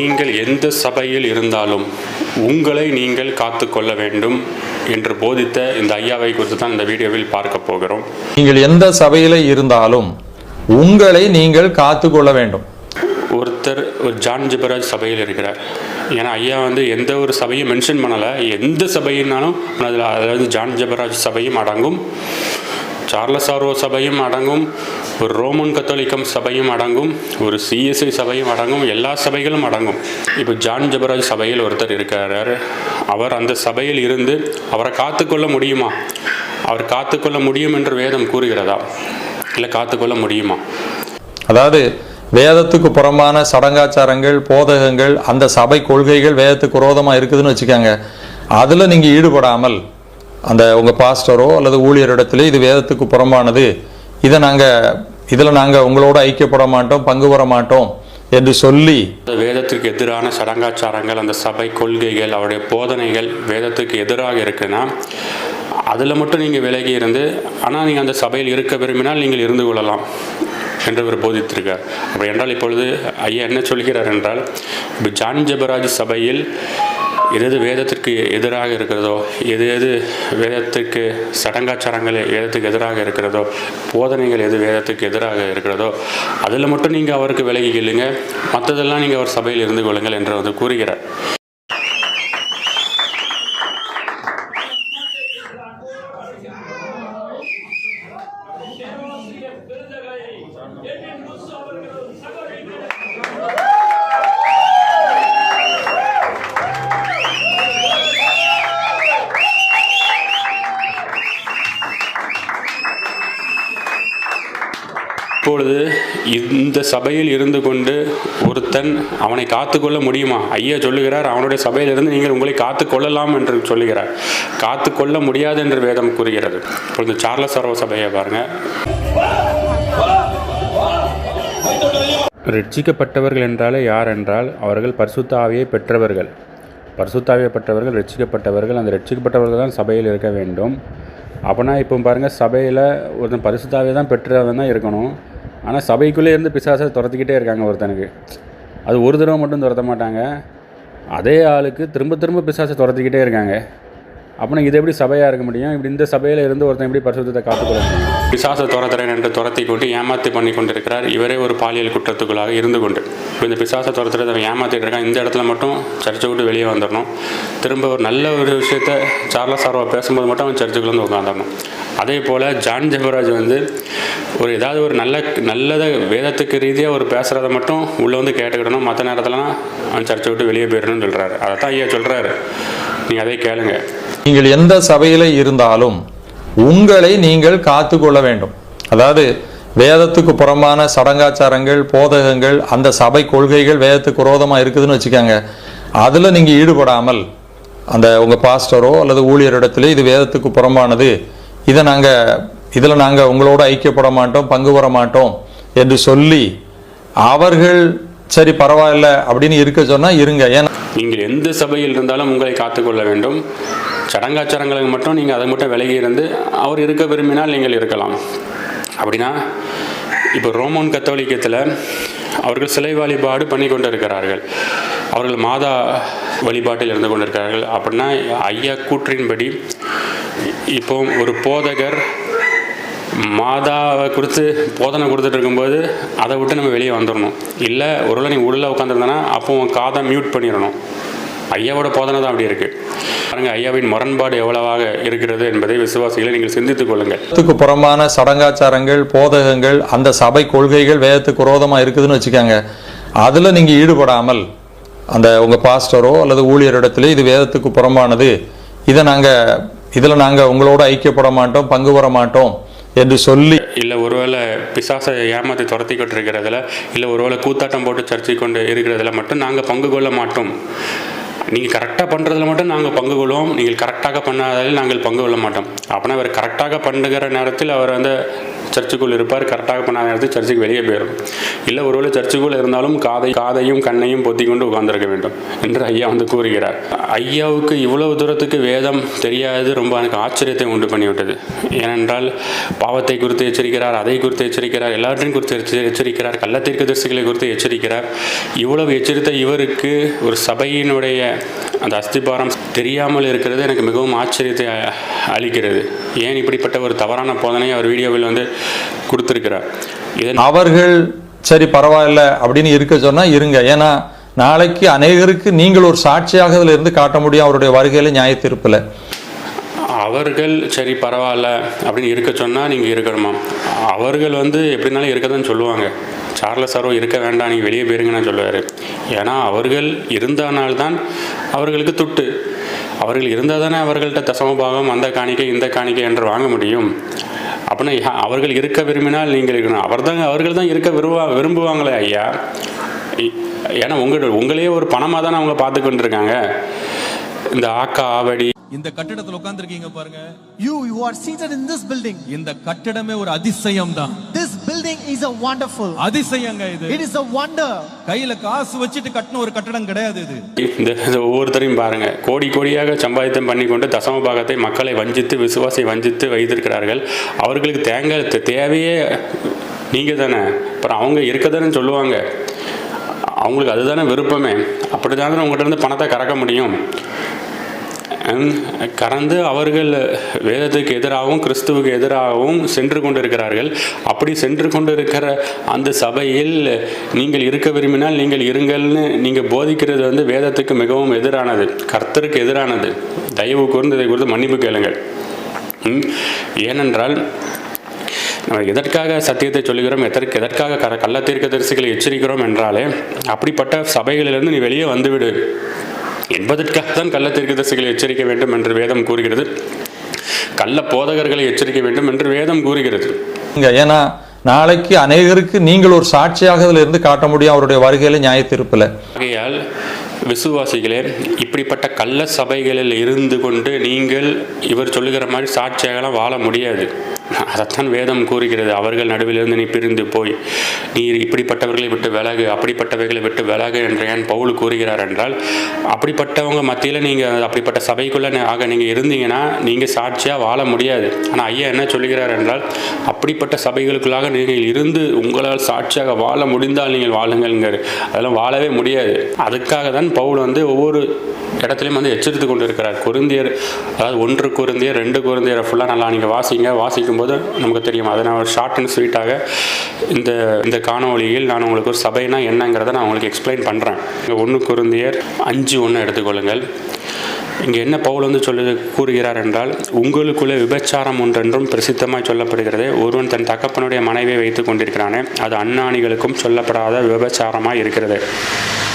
நீங்கள் எந்த சபையில் இருந்தாலும் உங்களை நீங்கள் காத்துக்கொள்ள வேண்டும் என்று போதித்த இந்த ஐயாவை குறித்து தான் இந்த வீடியோவில் பார்க்க போகிறோம். நீங்கள் எந்த சபையில இருந்தாலும் உங்களை நீங்கள் காத்துக்கொள்ள வேண்டும். ஒருத்தர் ஒரு ஜான் ஜிபராஜ் சபையில் இருக்கிறார். ஏன்னா ஐயா வந்து எந்த ஒரு சபையும் மென்ஷன் பண்ணலை. எந்த சபையினாலும் அதில் அதாவது ஜான் ஜெபராஜ் சபையும் அடங்கும். சார்லஸ் ஆர்வோ சபையும் அடங்கும் ஒரு ரோமன் கத்தோலிக்கம் சபையும் அடங்கும் ஒரு சிஎஸ்ஐ சபையும் அடங்கும் எல்லா சபைகளும் அடங்கும். இப்போ ஜான் ஜெபராஜ் சபையில் ஒருத்தர் இருக்கிறார் அவர் அந்த சபையில் இருந்து அவரை காத்துக்கொள்ள முடியுமா? அவர் காத்துக்கொள்ள முடியும் என்று வேதம் கூறுகிறதா? இல்லை காத்துக்கொள்ள முடியுமா? அதாவது வேதத்துக்கு புறம்பான சடங்காச்சாரங்கள் போதகங்கள் அந்த சபை கொள்கைகள் வேதத்துக்கு விரோதமா இருக்குதுன்னு வச்சுக்கோங்க. அதில் நீங்கள் ஈடுபடாமல் அந்த உங்கள் பாஸ்டரோ அல்லது ஊழியரிடத்துல இது வேதத்துக்கு புறம்பானது. இதை நாங்கள் இதில் நாங்கள் உங்களோட ஐக்கியப்பட மாட்டோம் பங்கு பெற மாட்டோம் என்று சொல்லி அந்த வேதத்திற்கு எதிரான சடங்காச்சாரங்கள் அந்த சபை கொள்கைகள் அவருடைய போதனைகள் வேதத்துக்கு எதிராக இருக்குன்னா அதில் மட்டும் நீங்கள் விலகி இருந்து ஆனால் நீங்கள் அந்த சபையில் இருக்க விரும்பினால் நீங்கள் இருந்து கொள்ளலாம் என்று அவர் போதித்திருக்கார். அப்படி என்றால் இப்பொழுது ஐயா என்ன சொல்கிறார் என்றால் இப்போ ஜான் ஜபராஜ் சபையில் எது வேதத்திற்கு எதிராக இருக்கிறதோ எது எது வேதத்துக்கு சடங்காச்சாரங்கள் வேதத்துக்கு எதிராக இருக்கிறதோ போதனைகள் எது வேதத்துக்கு எதிராக இருக்கிறதோ அதில் மட்டும் நீங்கள் அவருக்கு விலகி கொள்ளுங்க மற்றதெல்லாம் நீங்கள் அவர் சபையில் இருந்து கொள்ளுங்கள் என்று வந்து கூறுகிறார். இப்பொழுது இந்த சபையில் இருந்து கொண்டு ஒருத்தன் அவனை காத்துக்கொள்ள முடியுமா? ஐயா சொல்லுகிறார் அவனுடைய சபையிலிருந்து நீங்கள் உங்களை காத்துக்கொள்ளலாம் என்று சொல்லுகிறார். காத்துக்கொள்ள முடியாது என்று வேதம் கூறுகிறது. இப்பொழுது சார்லஸ் சரவ சபையை பாருங்க. ரட்சிக்கப்பட்டவர்கள் என்றாலே யார் என்றால் அவர்கள் பரிசுத்த ஆவியை பெற்றவர்கள். பரிசுத்த பெற்றவர்கள் ரட்சிக்கப்பட்டவர்கள் அந்த ரட்சிக்கப்பட்டவர்கள் தான் சபையில் இருக்க வேண்டும். அப்படின்னா இப்போ பாருங்கள் சபையில் ஒருத்தன் பரிசுத்தாவே தான் பெற்றவன் தான் இருக்கணும். ஆனால் சபைக்குள்ளே இருந்து பிசாசை துரத்திக்கிட்டே இருக்காங்க ஒருத்தனுக்கு. அது ஒரு தடவை மட்டும் துரத்த மாட்டாங்க. அதே ஆளுக்கு திரும்ப திரும்ப பிசாசை துரத்திக்கிட்டே இருக்காங்க. அப்படின்னா இது எப்படி சபையாக இருக்க முடியும்? இப்படி இந்த சபையில் இருந்து ஒருத்தன் எப்படி பரிசுத்தத்தை காத்துக்கொள்ள முடியும்? பிசாசை துரத்துறேன் என்று துரத்தி கொண்டு ஏமாத்தி பண்ணி கொண்டிருக்கிறார். இவரே ஒரு பாலியல் குற்றத்துக்குள்ளாக இருந்து கொண்டு. இப்போ இந்த பிசாசை துரத்துறது அவன் ஏமாத்திட்டு இருக்கான். இந்த இடத்துல மட்டும் சர்ச்சை விட்டு வெளியே வந்துடணும் திரும்ப ஒரு நல்ல ஒரு விஷயத்த சார்லஸ் சார்வா பேசும்போது மட்டும் அவன் சர்ச்சுக்குள்ளே வந்து உட்காந்துடணும் அதே போல் ஜான் ஜெபராஜ் வந்து ஒரு ஏதாவது ஒரு நல்ல நல்லதை வேதத்துக்கு ரீதியாக ஒரு பேசுகிறத மட்டும் உள்ளே வந்து கேட்டுக்கிடணும். மற்ற நேரத்துலலாம் அவன் சர்ச்சை விட்டு வெளியே போயிடணும்னு சொல்கிறாரு அதை தான் ஐயா சொல்கிறாரு நீங்கள் அதே கேளுங்க. நீங்கள் எந்த சபையில் இருந்தாலும் உங்களை நீங்கள் காத்துக்கொள்ள வேண்டும். அதாவது வேதத்துக்கு புறம்பான சடங்காச்சாரங்கள் போதகங்கள் அந்த சபை கொள்கைகள் வேதத்துக்கு விரோதமா இருக்குதுன்னு வச்சுக்கோங்க. அதில் நீங்கள் ஈடுபடாமல் அந்த உங்கள் பாஸ்டரோ அல்லது ஊழியரிடத்துல இது வேதத்துக்கு புறம்பானது இதை நாங்கள் இதில் நாங்கள் உங்களோட ஐக்கியப்பட மாட்டோம் பங்கு பெற மாட்டோம் என்று சொல்லி அவர்கள் சரி பரவாயில்ல அப்படின்னு இருக்க சொன்னால் இருங்க. ஏன்னா நீங்கள் எந்த சபையில் இருந்தாலும் உங்களை காத்துக்கொள்ள வேண்டும். சடங்காச்சாரங்களுக்கு மட்டும் நீங்கள் அதை மட்டும் விலகி இருந்து அவர் இருக்க விரும்பினால் நீங்கள் இருக்கலாம். அப்படின்னா இப்போ ரோமன் கத்தோலிக்கத்தில் அவர்கள் சிலை வழிபாடு பண்ணி கொண்டு இருக்கிறார்கள் அவர்கள் மாதா வழிபாட்டில் இருந்து கொண்டிருக்கிறார்கள். அப்படின்னா ஐயா கூற்றின்படி இப்போ ஒரு போதகர் மாதாவை குறித்து போதனை கொடுத்துட்டு இருக்கும்போது அதை விட்டு நம்ம வெளியே வந்துடணும். இல்லை ஒருவேளை நீ உள்ளே உட்காந்துருந்தனா அப்போ உன் காதை மியூட் பண்ணிடணும். ஐயாவோட போதனை தான் அப்படி இருக்குது பாருங்கள் ஐயாவின் முரண்பாடு எவ்வளவாக இருக்கிறது என்பதை விசுவாசிகளை நீங்கள் சிந்தித்துக் கொள்ளுங்கள். வேதத்துக்கு புறம்பான சடங்காச்சாரங்கள் போதகங்கள் அந்த சபை கொள்கைகள் வேதத்துக்கு விரோதமா இருக்குதுன்னு வச்சுக்கோங்க. அதில் நீங்கள் ஈடுபடாமல் அந்த உங்கள் பாஸ்டரோ அல்லது ஊழியரிடத்துல இது வேதத்துக்கு புறம்பானது இதை நாங்கள் இதில் நாங்கள் உங்களோட ஐக்கியப்பட மாட்டோம் பங்கு பெற மாட்டோம் என்று சொல்லி இல்லை ஒருவேளை பிசாசை ஏமாற்றி கொண்டு இருக்கிறதுல இல்லை ஒருவேளை கூத்தாட்டம் போட்டு சர்ச்சை கொண்டு இருக்கிறதுல மட்டும் நாங்கள் பங்கு கொள்ள மாட்டோம். நீங்கள் கரெக்டாக பண்ணுறதுல மட்டும் நாங்கள் பங்கு கொள்வோம். நீங்கள் கரெக்டாக பண்ணாதாலும் நாங்கள் பங்கு கொள்ள மாட்டோம். அப்படின்னா அவர் கரெக்டாக பண்ணுகிற நேரத்தில் அவர் வந்து சர்ச்சுக்குள் இருப்பார். கரெக்டாக பண்ண நேரத்துக்கு சர்ச்சுக்கு வெளியே போயிடும் இல்லை ஒருவேளை சர்ச்சுக்குள் இருந்தாலும் காதை காதையும் கண்ணையும் பொத்தி கொண்டு உட்கார்ந்துருக்க வேண்டும் என்று ஐயா வந்து கூறுகிறார். ஐயாவுக்கு இவ்வளவு தூரத்துக்கு வேதம் தெரியாது. ரொம்ப எனக்கு ஆச்சரியத்தை உண்டு பண்ணிவிட்டது. ஏனென்றால் பாவத்தை குறித்து எச்சரிக்கிறார் அதை குறித்து எச்சரிக்கிறார் எல்லாவற்றையும் குறித்து எச்சரி- எச்சரிக்கிறார் கள்ளத்தீர்க்க தரிசிகளை குறித்து எச்சரிக்கிறார். இவ்வளவு எச்சரித்த இவருக்கு ஒரு சபையினுடைய அந்த அஸ்திபாரம் தெரியாமல் இருக்கிறது எனக்கு மிகவும் ஆச்சரியத்தை அளிக்கிறது. ஏன் இப்படிப்பட்ட ஒரு தவறான போதனையை அவர் வீடியோவில் வந்து கொடுத்துருக்கிறார்? இதன் அவர்கள் சரி பரவாயில்ல அப்படின்னு இருக்க சொன்னால் இருங்க. ஏன்னா நாளைக்கு அநேகருக்கு நீங்கள் ஒரு சாட்சியாக இதில் இருந்து காட்ட முடியும். அவருடைய வருகையில் நியாயத்திருப்பில். அவர்கள் சரி பரவாயில்ல அப்படின்னு இருக்க சொன்னால் நீங்கள் இருக்கணுமா? அவர்கள் வந்து எப்படினாலும் இருக்க தான் சொல்லுவாங்க. சார்லஸ் சாரோ இருக்க வேண்டாம் நீங்கள் வெளியே போயிருங்கன்னு சொல்லுவார். ஏன்னா அவர்கள் இருந்தால்தான் அவர்களுக்கு துட்டு. அவர்கள் இருந்தால் தானே அவர்கள்ட்ட தசமபாகம் அந்த காணிக்கை இந்த காணிக்கை என்று வாங்க முடியும். அப்படின்னா யா- அவர்கள் இருக்க விரும்பினால் நீங்கள் இருக்கணும். அவர் தான் அவர்கள் தான் இருக்க விரும்பா விரும்புவாங்களே ஐயா. இ- ஏன்னா உங்கள் உங்களையே ஒரு பணமாக தானே அவங்க பார்த்து கொண்டிருக்காங்க. இந்த ஆக்கா ஆவடி இந்த கட்டிடத்துல உட்கார்ந்திருக்கீங்க பாருங்க. You, you are seated in this building. இந்த கட்டிடமே ஒரு அதிசயம் தான். This building is a wonderful. அதிசயங்க இது. It is a wonder. கையில காசு வச்சுட்டு கட்டின ஒரு கட்டடம் கிடையாது இது. இந்த ஒவ்வொருத்தரையும் பாருங்க. கோடி கோடியாக சம்பாதித்தம் பண்ணி கொண்டு தசம பாகத்தை மக்களை வஞ்சித்து விசுவாசை வஞ்சித்து வைத்திருக்கிறார்கள். அவர்களுக்கு தேங்க தேவையே நீங்க தானே. அப்புறம் அவங்க இருக்கதானே சொல்லுவாங்க. அவங்களுக்கு அதுதானே விருப்பமே. அப்படி தானே உங்கள்கிட்ட இருந்து பணத்தை கறக்க முடியும்? ஹம், கறந்து அவர்கள் வேதத்துக்கு எதிராகவும் கிறிஸ்துவுக்கு எதிராகவும் சென்று கொண்டிருக்கிறார்கள். அப்படி சென்று கொண்டிருக்கிற அந்த சபையில் நீங்கள் இருக்க விரும்பினால் நீங்கள் இருங்கள்னு நீங்கள் போதிக்கிறது வந்து வேதத்துக்கு மிகவும் எதிரானது. கர்த்தருக்கு எதிரானது. தயவு கூர்ந்து இதை குறித்து மன்னிப்பு கேளுங்கள். ஏனென்றால் நம்ம எதற்காக சத்தியத்தை சொல்லுகிறோம் எதற்கு எதற்காக கர கள்ள தீர்க்க தரிசிகளை எச்சரிக்கிறோம் என்றாலே அப்படிப்பட்ட சபைகளிலிருந்து நீ வெளியே வந்துவிடு. என்பதற்காக தான் கள்ள தீர்க்க தரிசிகளை எச்சரிக்க வேண்டும் என்று வேதம் கூறுகிறது. கள்ள போதகர்களை எச்சரிக்க வேண்டும் என்று வேதம் கூறுகிறது. இங்க ஏன்னா நாளைக்கு அநேகருக்கு நீங்கள் ஒரு சாட்சியாக இதுல இருந்து காட்ட முடியும் அவருடைய வருகையில நியாய தீர்ப்புல ஆகையால் விசுவாசிகளே இப்படிப்பட்ட கள்ள சபைகளில் இருந்து கொண்டு நீங்கள் இவர் சொல்லுகிற மாதிரி சாட்சியாகலாம் வாழ முடியாது. அதைத்தான் வேதம் கூறுகிறது. அவர்கள் நடுவிலிருந்து நீ பிரிந்து போய் நீ இப்படிப்பட்டவர்களை விட்டு விலகு அப்படிப்பட்டவைகளை விட்டு விலகு என்று ஏன் பவுல் கூறுகிறார் என்றால் அப்படிப்பட்டவங்க மத்தியில் நீங்கள் அப்படிப்பட்ட சபைக்குள்ளே ஆக நீங்கள் இருந்தீங்கன்னா நீங்கள் சாட்சியாக வாழ முடியாது. ஆனால் ஐயா என்ன சொல்லுகிறார் என்றால் அப்படிப்பட்ட சபைகளுக்குள்ளாக நீங்கள் இருந்து உங்களால் சாட்சியாக வாழ முடிந்தால் நீங்கள் வாழுங்கள்ங்கிற அதெல்லாம் வாழவே முடியாது. அதுக்காக தான் பவுல் வந்து ஒவ்வொரு இடத்துலையும் வந்து எச்சரித்து கொண்டு இருக்கிறார் குருந்தியர் அதாவது ஒன்று குருந்தியர் ரெண்டு குருந்தியரை ஃபுல்லாக நல்லா நீங்கள் வாசிங்க. வாசிக்கும் போது நமக்கு தெரியும். அதை நான் ஒரு ஷார்ட் அண்ட் ஸ்வீட்டாக இந்த இந்த காணொலியில் நான் உங்களுக்கு ஒரு சபைனா என்னங்கிறத நான் உங்களுக்கு எக்ஸ்பிளைன் பண்ணுறேன் இங்கே ஒன்று குருந்தியர் அஞ்சு ஒன்று எடுத்துக்கொள்ளுங்கள். இங்கே என்ன பவுல் வந்து சொல்லு கூறுகிறார் என்றால் உங்களுக்குள்ளே விபச்சாரம் ஒன்றென்றும் பிரசித்தமாய் சொல்லப்படுகிறது. ஒருவன் தன் தகப்பனுடைய மனைவியை வைத்து கொண்டிருக்கிறானே அது அண்ணாணிகளுக்கும் சொல்லப்படாத விபச்சாரமாக இருக்கிறது.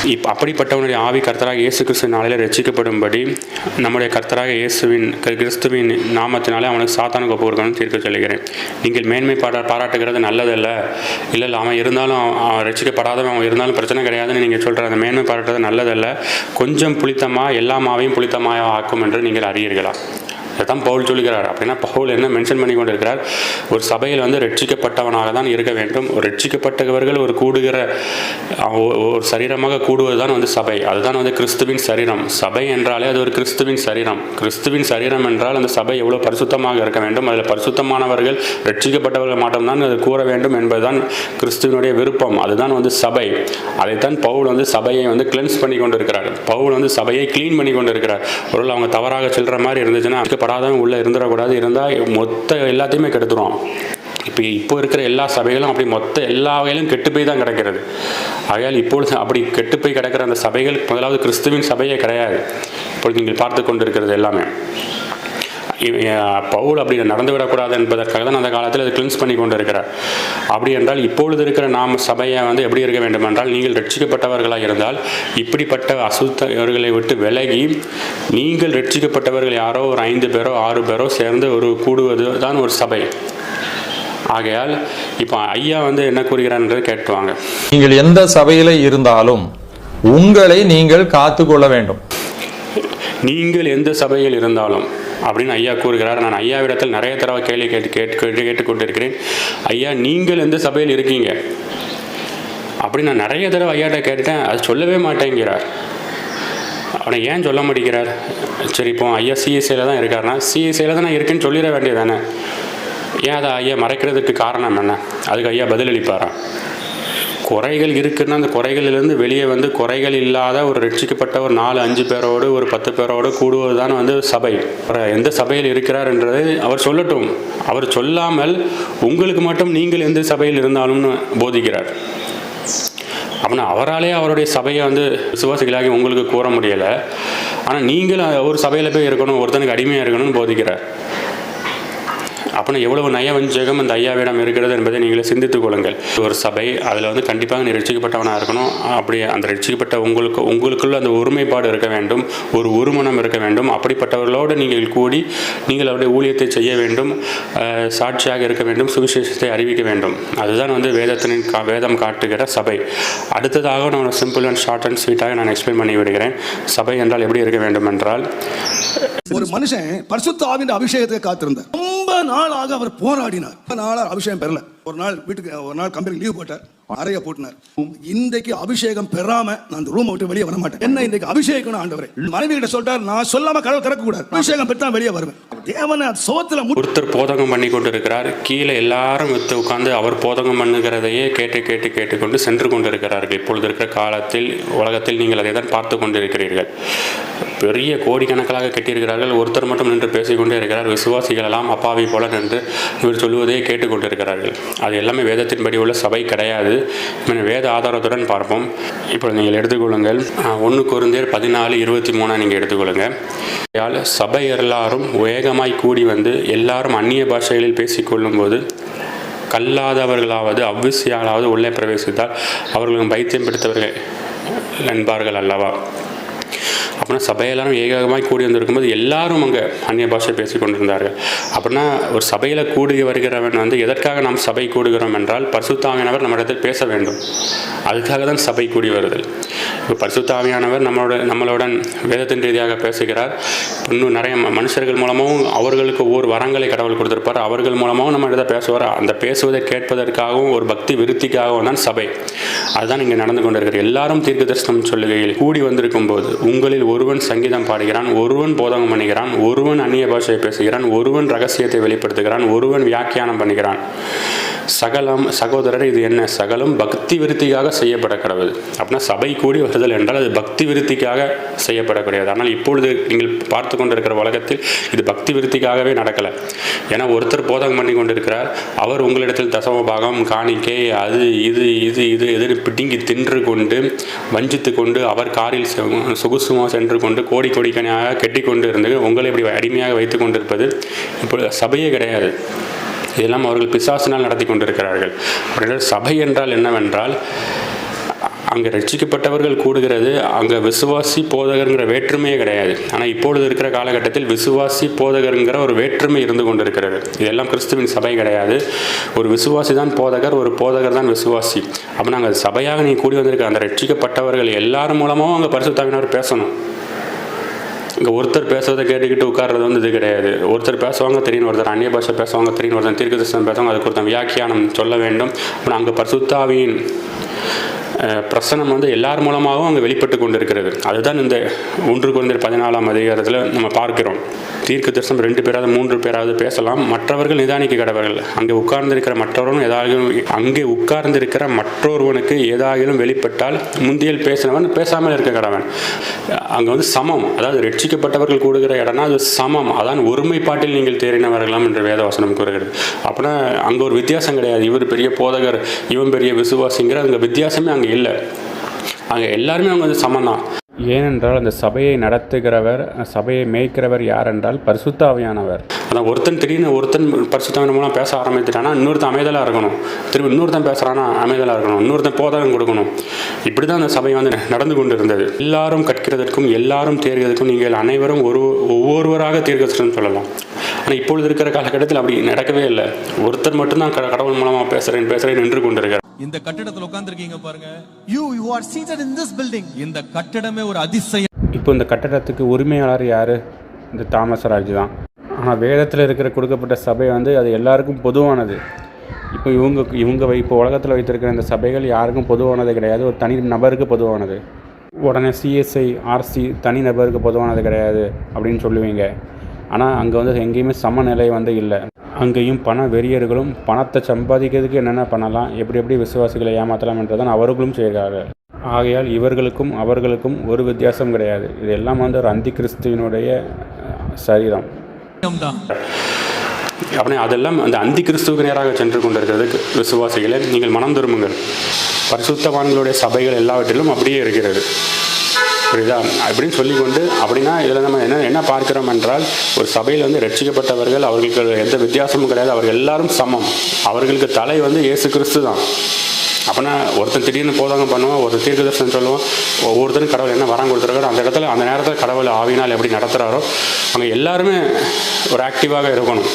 இப் அப்படிப்பட்டவனுடைய ஆவி கர்த்தராக இயேசு கிறிஸ்து நாளையில் ரசிக்கப்படும்படி நம்முடைய கர்த்தராக இயேசுவின் கிற- கிறிஸ்துவின் நாமத்தினாலே அவனுக்கு சாத்தானுக்கு ஒப்பு கொடுக்கணும்னு தீர்க்க சொல்லுகிறேன். நீங்கள் மேன்மை பாடா பாராட்டுகிறது நல்லதல்ல. இல்லை இல்லை அவன் இருந்தாலும் அவன் ரசிக்கப்படாதவன் ரட்சிக்கப்படாதவன் அவன் இருந்தாலும் பிரச்சனை கிடையாதுன்னு நீங்கள் சொல்கிற அந்த மேன்மை பாராட்டுறது நல்லதல்ல. கொஞ்சம் புளித்தமாக எல்லா மாவையும் புளித்தமாக ஆக்கும் என்று நீங்கள் அறியீர்களா? இதைத்தான் பவுல் சொல்கிறார் அப்படின்னா பவுல் என்ன மென்ஷன் பண்ணி கொண்டிருக்கிறார் ஒரு சபையில் வந்து ரட்சிக்கப்பட்டவனாக தான் இருக்க வேண்டும். ஒரு ரட்சிக்கப்பட்டவர்கள் ஒரு கூடுகிற ஒரு சரீரமாக கூடுவது தான் வந்து சபை. அதுதான் வந்து கிறிஸ்துவின் சரீரம். சபை என்றாலே அது ஒரு கிறிஸ்துவின் சரீரம். கிறிஸ்துவின் சரீரம் என்றால் அந்த சபை எவ்வளோ பரிசுத்தமாக இருக்க வேண்டும். அதில் பரிசுத்தமானவர்கள் ரட்சிக்கப்பட்டவர்கள் மட்டும்தான் அது கூற வேண்டும் என்பதுதான் கிறிஸ்துவனுடைய விருப்பம். அதுதான் வந்து சபை. அதைத்தான் பவுல் வந்து சபையை வந்து கிளென்ஸ் பண்ணி கொண்டிருக்கிறார் பவுல் வந்து சபையை க்ளீன் பண்ணி கொண்டிருக்கிறார் ஒரு அவங்க தவறாக சொல்கிற மாதிரி இருந்துச்சுன்னா படாதவன் உள்ளே இருந்துடக்கூடாது. இருந்தால் மொத்த எல்லாத்தையுமே கெடுத்துரும். இப்போ இப்போ இருக்கிற எல்லா சபைகளும் அப்படி மொத்த எல்லா வகையிலும் கெட்டு போய் தான் கிடக்கிறது. ஆகையால் இப்பொழுது அப்படி கெட்டு போய் கிடக்கிற அந்த சபைகள் முதலாவது கிறிஸ்துவின் சபையே கிடையாது. இப்பொழுது நீங்கள் பார்த்து கொண்டு இருக்கிறது எல்லாமே. பவுல் அப்படி நடந்து விடக்கூடாது என்பதற்காக தான் அந்த காலத்தில் அது கிளின்ஸ் பண்ணி கொண்டு இருக்கிறார் அப்படி என்றால் இப்பொழுது இருக்கிற நாம் சபையை வந்து எப்படி இருக்க வேண்டும் என்றால் நீங்கள் ரட்சிக்கப்பட்டவர்களாக இருந்தால் இப்படிப்பட்ட அசுத்தவர்களை விட்டு விலகி நீங்கள் ரட்சிக்கப்பட்டவர்கள் யாரோ ஒரு ஐந்து பேரோ ஆறு பேரோ சேர்ந்து ஒரு கூடுவது தான் ஒரு சபை. ஆகையால் இப்போ ஐயா வந்து என்ன கூறுகிறார்ன்றதை கேட்டுவாங்க. நீங்கள் எந்த சபையில இருந்தாலும் உங்களை நீங்கள் காத்து கொள்ள வேண்டும். நீங்கள் எந்த சபையில் இருந்தாலும் அப்படின்னு ஐயா கூறுகிறார். நான் ஐயாவிடத்தில் நிறைய தடவை கேள்வி கேட்டு கேட்டு கேட்டு கேட்டுக்கொண்டிருக்கிறேன். ஐயா நீங்கள் எந்த சபையில் இருக்கீங்க? அப்படி நான் நிறைய தடவை ஐயாட்ட கேட்டுட்டேன். அது சொல்லவே மாட்டேங்கிறார். அவனை ஏன் சொல்ல மாட்டேங்கிறார்? சரி இப்போ ஐயா சிஎஸ்ஐயில் தான் இருக்காருனா சிஎஸ்ஐயில் தான் நான் இருக்குன்னு சொல்லிட வேண்டியதானே ஏன் அதை ஐயா மறைக்கிறதுக்கு காரணம் என்ன? அதுக்கு ஐயா பதிலளிப்பாரா? குறைகள் இருக்குன்னா அந்த குறைகளிலிருந்து வெளியே வந்து குறைகள் இல்லாத ஒரு ரட்சிக்கப்பட்ட ஒரு நாலு அஞ்சு பேரோடு ஒரு பத்து பேரோடு கூடுவது தான் வந்து சபை. அப்புறம் எந்த சபையில் இருக்கிறார் என்றதை அவர் சொல்லட்டும். அவர் சொல்லாமல் உங்களுக்கு மட்டும் நீங்கள் எந்த சபையில் இருந்தாலும்னு போதிக்கிறார். அப்படின்னா அவராலே அவருடைய சபையை வந்து விசுவாசிகளாகி உங்களுக்கு கூற முடியலை. ஆனால் நீங்கள் ஒரு சபையில் போய் இருக்கணும் ஒருத்தனுக்கு அடிமையாக இருக்கணும்னு போதிக்கிறார். அப்போனா எவ்வளவு நயவஞ்சகம் அந்த ஐயாவிடம் இருக்கிறது என்பதை நீங்களே சிந்தித்துக் கொள்ளுங்கள். ஒரு சபை அதில் வந்து கண்டிப்பாக நீ ரட்சிக்கப்பட்டவனாக இருக்கணும். அப்படி அந்த ரட்சிக்கப்பட்ட உங்களுக்கு உங்களுக்குள்ள அந்த ஒருமைப்பாடு இருக்க வேண்டும். ஒரு ஒருமனம் இருக்க வேண்டும். அப்படிப்பட்டவர்களோடு நீங்கள் கூடி நீங்கள் அவருடைய ஊழியத்தை செய்ய வேண்டும். சாட்சியாக இருக்க வேண்டும். சுவிசேஷத்தை அறிவிக்க வேண்டும். அதுதான் வந்து வேதத்தினின் கா வேதம் காட்டுகிற சபை. அடுத்ததாக நான் சிம்பிள் அண்ட் ஷார்ட் அண்ட் ஸ்வீட்டாக நான் எக்ஸ்பிளைன் பண்ணி விடுகிறேன். சபை என்றால் எப்படி இருக்க வேண்டும் என்றால் ஒரு மனுஷன் பரிசுத்த ஆவின் அபிஷேகத்தை காத்திருந்தார். ரொம்ப நாள் நாளாக அவர் போராடினார். ரொம்ப அபிஷேகம் பெறல. ஒரு நாள் வீட்டுக்கு ஒரு நாள் கம்பெனி லீவ் போட்டார். அறைய போட்டினார். இன்றைக்கு அபிஷேகம் பெறாம நான் அந்த ரூம் விட்டு வெளியே வர மாட்டேன் என்ன இன்றைக்கு அபிஷேகம் ஆண்டவரே? மனைவி கிட்ட சொல்லிட்டார் நான் சொல்லாம கடவுள் திறக்க கூடாது அபிஷேகம் பெற்று வெளியே வருவேன். தேவனை சோத்துல ஒருத்தர் போதகம் பண்ணி கொண்டு இருக்கிறார் கீழே எல்லாரும் வித்து உட்கார்ந்து அவர் போதகம் பண்ணுகிறதையே கேட்டு கேட்டு கேட்டுக்கொண்டு சென்று கொண்டிருக்கிறார்கள். இப்பொழுது இருக்கிற காலத்தில் உலகத்தில் நீங்கள் அதை தான் பார்த்து கொண்டிருக்கிறீர்கள். பெரிய கோடிக்கணக்காக கட்டியிருக்கிறார்கள். ஒருத்தர் மட்டும் நின்று பேசிக்கொண்டே இருக்கிறார். விசுவாசிகள் எல்லாம் அப்பாவி போல நின்று இவர் சொல்லுவதை கேட்டுக்கொண்டிருக்கிறார்கள். அது எல்லாமே வேதத்தின்படி உள்ள சபை கிடையாது. வேத ஆதாரத்துடன் பார்ப்போம். இப்போ நீங்கள் எடுத்துக்கொள்ளுங்கள். ஒன்று குருந்தேர் பதினாலு இருபத்தி மூணாக நீங்கள் எடுத்துக்கொள்ளுங்கள் ஆகையால் சபை எல்லாரும் வேகமாய் கூடி வந்து எல்லாரும் அந்நிய பாஷைகளில் பேசிக்கொள்ளும்போது கல்லாதவர்களாவது அவ்விசியாலாவது உள்ளே பிரவேசித்தால் அவர்களும் பைத்தியம் பிடித்தவர்கள் என்பார்கள் அல்லவா? அப்படின்னா சபையெல்லாரும் ஏகமாய் கூடி வந்திருக்கும்போது எல்லாரும் அங்கே அந்நிய பாஷை பேசி கொண்டிருந்தார்கள். அப்படின்னா ஒரு சபையில் கூடி வருகிறவன் வந்து எதற்காக நாம் சபை கூடுகிறோம் என்றால் பரிசுத்தாவியானவர் நம்மிடத்தில் பேச வேண்டும். அதுக்காக தான் சபை கூடி வருதல். இப்போ பரிசுத்தாவியானவர் நம்மளோட நம்மளுடன் வேதத்தின் ரீதியாக பேசுகிறார். இன்னும் நிறைய ம- மனுஷர்கள் மூலமாகவும் அவர்களுக்கு ஒவ்வொரு வரங்களை கடவுள் கொடுத்துருப்பார். அவர்கள் மூலமாகவும் நம்ம இடத்த பேசுவார். அந்த பேசுவதை கேட்பதற்காகவும் ஒரு பக்தி விருத்திக்காகவும் தான் சபை. அதுதான் இங்கே நடந்து கொண்டிருக்கிறார் எல்லாரும் தீர்க்க தரிசனம் சொல்லுகையில் கூடி வந்திருக்கும் போது உங்களில் ஒருவன் சங்கீதம் பாடுகிறான் ஒருவன் போதகம் பண்ணுகிறான் ஒருவன் அந்நிய பாஷையை பேசுகிறான் ஒருவன் ரகசியத்தை வெளிப்படுத்துகிறான் ஒருவன் வியாக்கியானம் பண்ணுகிறான். சகலம் சகோதரர் இது என்ன? சகலம் பக்தி விருத்திக்காக செய்யப்பட கடவுள் அப்படின்னா சபை கூடி வருதல் என்றால் அது பக்தி விருத்திக்காக செய்யப்படக்கூடியது. ஆனால் இப்பொழுது நீங்கள் பார்த்து கொண்டிருக்கிற உலகத்தில் இது பக்தி விருத்திக்காகவே நடக்கலை. ஏன்னா ஒருத்தர் போதகம் பண்ணி கொண்டிருக்கிறார். அவர் உங்களிடத்தில் தசம பாகம் காணிக்கை அது இது இது இது எதிர் பிடுங்கி தின்று கொண்டு வஞ்சித்து கொண்டு அவர் காரில் சொகுசுமாக சென்று கொண்டு கோடி கோடிக்கணையாக கெட்டி கொண்டு இருந்து உங்களை இப்படி அடிமையாக வைத்து கொண்டிருப்பது இப்போ சபையே கிடையாது. இதெல்லாம் அவர்கள் பிசாசினால் நடத்தி கொண்டிருக்கிறார்கள். அவர்கள் சபை என்றால் என்னவென்றால் அங்கே ரட்சிக்கப்பட்டவர்கள் கூடுகிறது அங்கே விசுவாசி போதகருங்கிற வேற்றுமையே கிடையாது. ஆனால் இப்பொழுது இருக்கிற காலகட்டத்தில் விசுவாசி போதகருங்கிற ஒரு வேற்றுமை இருந்து கொண்டிருக்கிறது. இதெல்லாம் கிறிஸ்துவின் சபை கிடையாது. ஒரு விசுவாசி தான் போதகர் ஒரு போதகர் தான் விசுவாசி. அப்போ நாங்கள் சபையாக நீங்கள் கூடி வந்திருக்க அந்த ரட்சிக்கப்பட்டவர்கள் எல்லாரும் மூலமும் அங்கே பரிசுத்தாவினர் பேசணும். இங்கே ஒருத்தர் பேசுறதை கேட்டுக்கிட்டு உட்கார்றது வந்து இது கிடையாது. ஒருத்தர் பேசுவாங்க தெரியும் ஒருத்தர் அந்நிய பாஷை பேசுவாங்க தெரியும் ஒருத்தர் தீர்க்கதர்சனம் பேசுவாங்க அதுக்கு ஒருத்தன் வியாக்கியானம் சொல்ல வேண்டும். அப்புறம் அங்கே பரிசுத்தாவியின் பிரசனம் வந்து எல்லார் மூலமாகவும் அங்கே வெளிப்பட்டு கொண்டிருக்கிறது. அதுதான் இந்த ஒன்று குழந்தை பதினாலாம் அதிகாரத்தில் நம்ம பார்க்கிறோம். தீர்க்க தரிசனம் ரெண்டு பேராவது மூன்று பேராவது பேசலாம். மற்றவர்கள் நிதானிக்க கடவர்கள். அங்கே உட்கார்ந்திருக்கிற மற்றவரும் ஏதாகிலும் அங்கே உட்கார்ந்திருக்கிற மற்றொருவனுக்கு ஏதாகிலும் வெளிப்பட்டால் முந்தியல் பேசினவன் பேசாமல் இருக்க கடவன். அங்கே வந்து சமம். அதாவது ரட்சிக்கப்பட்டவர்கள் கூடுகிற இடம்னா அது சமம். அதான் ஒருமைப்பாட்டில் நீங்கள் தேறினவர்களாம் என்று வேதவசனம் கூறுகிறது. அப்படின்னா அங்கே ஒரு வித்தியாசம் கிடையாது. இவர் பெரிய போதகர் இவன் பெரிய விசுவாசிங்கிற அங்கே வித்தியாசமே அங்கே இல்லை. அங்கே எல்லாருமே அவங்க வந்து சமம் தான் ஏனென்றால் அந்த சபையை நடத்துகிறவர் சபையை மேய்க்கிறவர் யார் என்றால் பரிசுத்தாவியானவர். அதான் ஒருத்தன் திடீர்னு ஒருத்தன் பரிசுத்தாவின் மூலம் பேச ஆரம்பித்துட்டானா இன்னொருத்தன் அமைதலாக இருக்கணும். திரும்ப இன்னொருத்தன் பேசுகிறானா அமைதலாக இருக்கணும். இன்னொருத்தன் போதகம் கொடுக்கணும். இப்படி தான் அந்த சபை வந்து நடந்து கொண்டு இருந்தது எல்லாரும் கற்கிறதற்கும் எல்லாரும் தேர்கிறதுக்கும் நீங்கள் அனைவரும் ஒரு ஒவ்வொருவராக தீர்க்கதற்கும் சொல்லலாம். ஆனால் இப்பொழுது இருக்கிற காலகட்டத்தில் அப்படி நடக்கவே இல்லை. ஒருத்தர் மட்டும்தான் கடவுள் மூலமாக பேசுகிறேன் பேசுகிறேன் நின்று கொண்டிருக்கிறார். இந்த கட்டிடத்துல உட்கார்ந்திருக்கீங்க பாருங்க. You who are seated in this building, இந்த கட்டிடமே ஒரு அதிசயம். இப்போ இந்த கட்டடத்துக்கு உரிமையாளர் யார்? இந்த தாமஸ் ராஜ் தான். ஆனால் வேதத்தில் இருக்கிற கொடுக்கப்பட்ட சபை வந்து அது எல்லாருக்கும் பொதுவானது. இப்போ இவங்க இவங்க வை- இப்போ உலகத்தில் வைத்திருக்கிற இந்த சபைகள் யாருக்கும் பொதுவானது கிடையாது. ஒரு தனி நபருக்கு பொதுவானது. உடனே சிஎஸ்ஐ ஆர்சி தனி நபருக்கு பொதுவானது கிடையாது அப்படின்னு சொல்லுவீங்க. ஆனால் அங்கே வந்து எங்கேயுமே சமநிலை வந்து இல்லை. அங்கேயும் பண வெறியர்களும் பணத்தை சம்பாதிக்கிறதுக்கு என்னென்ன பண்ணலாம் எப்படி எப்படி விசுவாசிகளை ஏமாற்றலாம் என்றதான் அவர்களும் செய்கிறார்கள். ஆகையால் இவர்களுக்கும் அவர்களுக்கும் ஒரு வித்தியாசம் கிடையாது. இது எல்லாம் வந்து ஒரு அந்தி கிறிஸ்துவினுடைய சரீரம். அப்படியே அதெல்லாம் அந்த அந்தி கிறிஸ்துவுக்கு நேராக சென்று கொண்டிருக்கிறதுக்கு விசுவாசிகளை நீங்கள் மனம் திரும்புங்கள். பரிசுத்தவான்களுடைய சபைகள் எல்லாவற்றிலும் அப்படியே இருக்கிறது. புரியுதா? அப்படின்னு சொல்லிக்கொண்டு அப்படின்னா இதில் நம்ம என்ன என்ன பார்க்கிறோம் என்றால் ஒரு சபையில் வந்து ரட்சிக்கப்பட்டவர்கள் அவர்களுக்கு எந்த வித்தியாசமும் கிடையாது. அவர்கள் எல்லாரும் சமம். அவர்களுக்கு தலை வந்து இயேசு கிறிஸ்து தான். அப்படின்னா ஒருத்தன் திடீர்னு போதாங்க பண்ணுவோம் ஒருத்தர் தீர்க்க தரிசனம் ஒவ்வொருத்தரும் கடவுள் என்ன வரம் கொடுத்துருக்காரோ அந்த இடத்துல அந்த நேரத்தில் கடவுள் ஆவினால் எப்படி நடத்துகிறாரோ அவங்க எல்லாருமே ஒரு ஆக்டிவாக இருக்கணும்.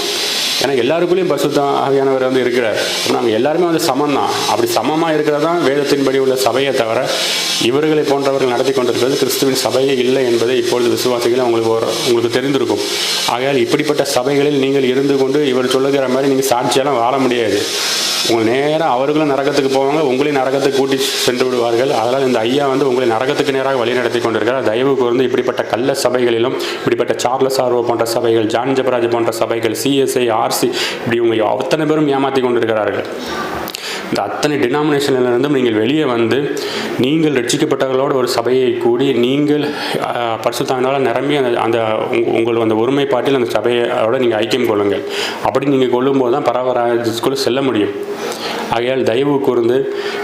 ஏன்னா எல்லாருக்குள்ளேயும் பரிசுத்த ஆவியானவர் வந்து இருக்கிறார். நாங்கள் எல்லாருமே வந்து சமம் தான் அப்படி சமமாக இருக்கிறது தான் வேதத்தின்படி உள்ள சபையை தவிர இவர்களை போன்றவர்கள் நடத்தி கொண்டிருக்கிறது கிறிஸ்துவின் சபையே இல்லை என்பதை இப்பொழுது விசுவாசிகள் உங்களுக்கு ஒரு உங்களுக்கு தெரிந்திருக்கும். ஆகையால் இப்படிப்பட்ட சபைகளில் நீங்கள் இருந்து கொண்டு இவர் சொல்லுகிற மாதிரி நீங்கள் சாட்சியெல்லாம் வாழ முடியாது. உங்கள் நேராக அவர்களும் நரகத்துக்கு போவாங்க உங்களையும் நரகத்துக்கு கூட்டி சென்று விடுவார்கள். அதனால் இந்த ஐயா வந்து உங்களை நரகத்துக்கு நேராக வழி நடத்தி கொண்டிருக்கிறார். தயவு கூர்ந்து இப்படிப்பட்ட கள்ள சபைகளிலும் இப்படிப்பட்ட சார்லஸ் ஆர்வோ போன்ற சபைகள் ஜான் ஜபராஜ் போன்ற சபைகள் சிஎஸ்ஐ ஆர்சி இப்படி உங்களை அத்தனை பேரும் ஏமாற்றி கொண்டிருக்கிறார்கள். இந்த அத்தனை டினாமினேஷனிலிருந்தும் நீங்கள் வெளியே வந்து நீங்கள் ரட்சிக்கப்பட்டவர்களோட ஒரு சபையை கூடி நீங்கள் ஆஹ், நிரம்பி அந்த அந்த உங்க- உங்கள் அந்த ஒருமைப்பாட்டில் அந்த சபையோட நீங்கள் ஐக்கியம் கொள்ளுங்கள். அப்படி நீங்கள் கொள்ளும்போது தான் பரவராஜ்குள்ளே செல்ல முடியும். ஆகையால் தயவு கூர்ந்து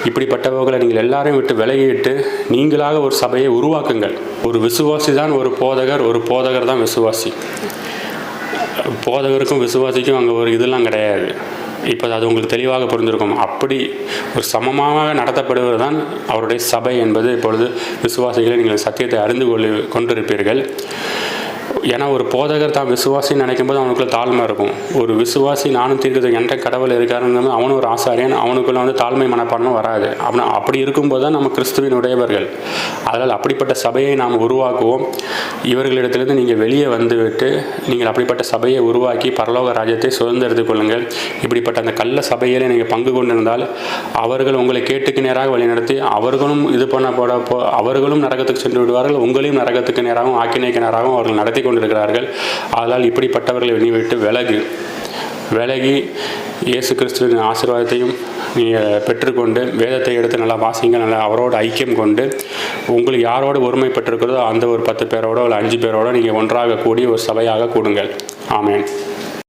இப்படிப்பட்டவர்களை நீங்கள் எல்லாரையும் விட்டு விலகிட்டு நீங்களாக ஒரு சபையை உருவாக்குங்கள். ஒரு விசுவாசி தான் ஒரு போதகர் ஒரு போதகர் தான் விசுவாசி. போதகருக்கும் விசுவாசிக்கும் அங்கே ஒரு இதெல்லாம் கிடையாது. இப்போ அது உங்களுக்கு தெளிவாக புரிந்திருக்கும். அப்படி ஒரு சமமாக நடத்தப்படுவது தான் அவருடைய சபை என்பது இப்பொழுது விசுவாசிகளை நீங்கள் சத்தியத்தை அறிந்து கொள்ளி கொண்டிருப்பீர்கள். ஏன்னா ஒரு போதகர் தான் விசுவாசின்னு நினைக்கும் போது அவனுக்குள்ள தாழ்மை இருக்கும். ஒரு விசுவாசி நானும் தீர்க்கது என்ற கடவுள் இருக்காருன்னு அவனும் ஒரு ஆசாரியன் அவனுக்குள்ள வந்து தாழ்மை மனப்பான்மை வராது. அப்படின்னா அப்படி இருக்கும்போது தான் நம்ம கிறிஸ்துவின் உடையவர்கள். அதனால் அப்படிப்பட்ட சபையை நாம் உருவாக்குவோம். இவர்களிடத்திலிருந்து நீங்கள் வெளியே வந்துவிட்டு நீங்கள் அப்படிப்பட்ட சபையை உருவாக்கி பரலோக ராஜ்யத்தை சுதந்திரத்துக் கொள்ளுங்கள். இப்படிப்பட்ட அந்த கள்ள சபையிலே நீங்கள் பங்கு கொண்டிருந்தால் அவர்கள் உங்களை கேட்டுக்கு நேராக வழிநடத்தி அவர்களும் இது பண்ண போட அவர்களும் நரகத்துக்கு சென்று விடுவார்கள் உங்களையும் நரகத்துக்கு நேராகவும் ஆக்கினைக்கு நேராகவும் அவர்கள் நடத்தி கொண்டு கொண்டிருக்கிறார்கள். அதனால் இப்படிப்பட்டவர்களை வெளிவிட்டு விலகு. விலகி இயேசு கிறிஸ்துவின் ஆசீர்வாதத்தையும் நீங்கள் பெற்றுக்கொண்டு வேதத்தை எடுத்து நல்லா வாசிங்க நல்லா அவரோட ஐக்கியம் கொண்டு உங்களுக்கு யாரோட ஒருமைப்பட்டிருக்கிறதோ அந்த ஒரு பத்து பேரோட இல்லை அஞ்சு பேரோட நீங்கள் ஒன்றாக கூடி ஒரு சபையாக கூடுங்கள். ஆமேன்.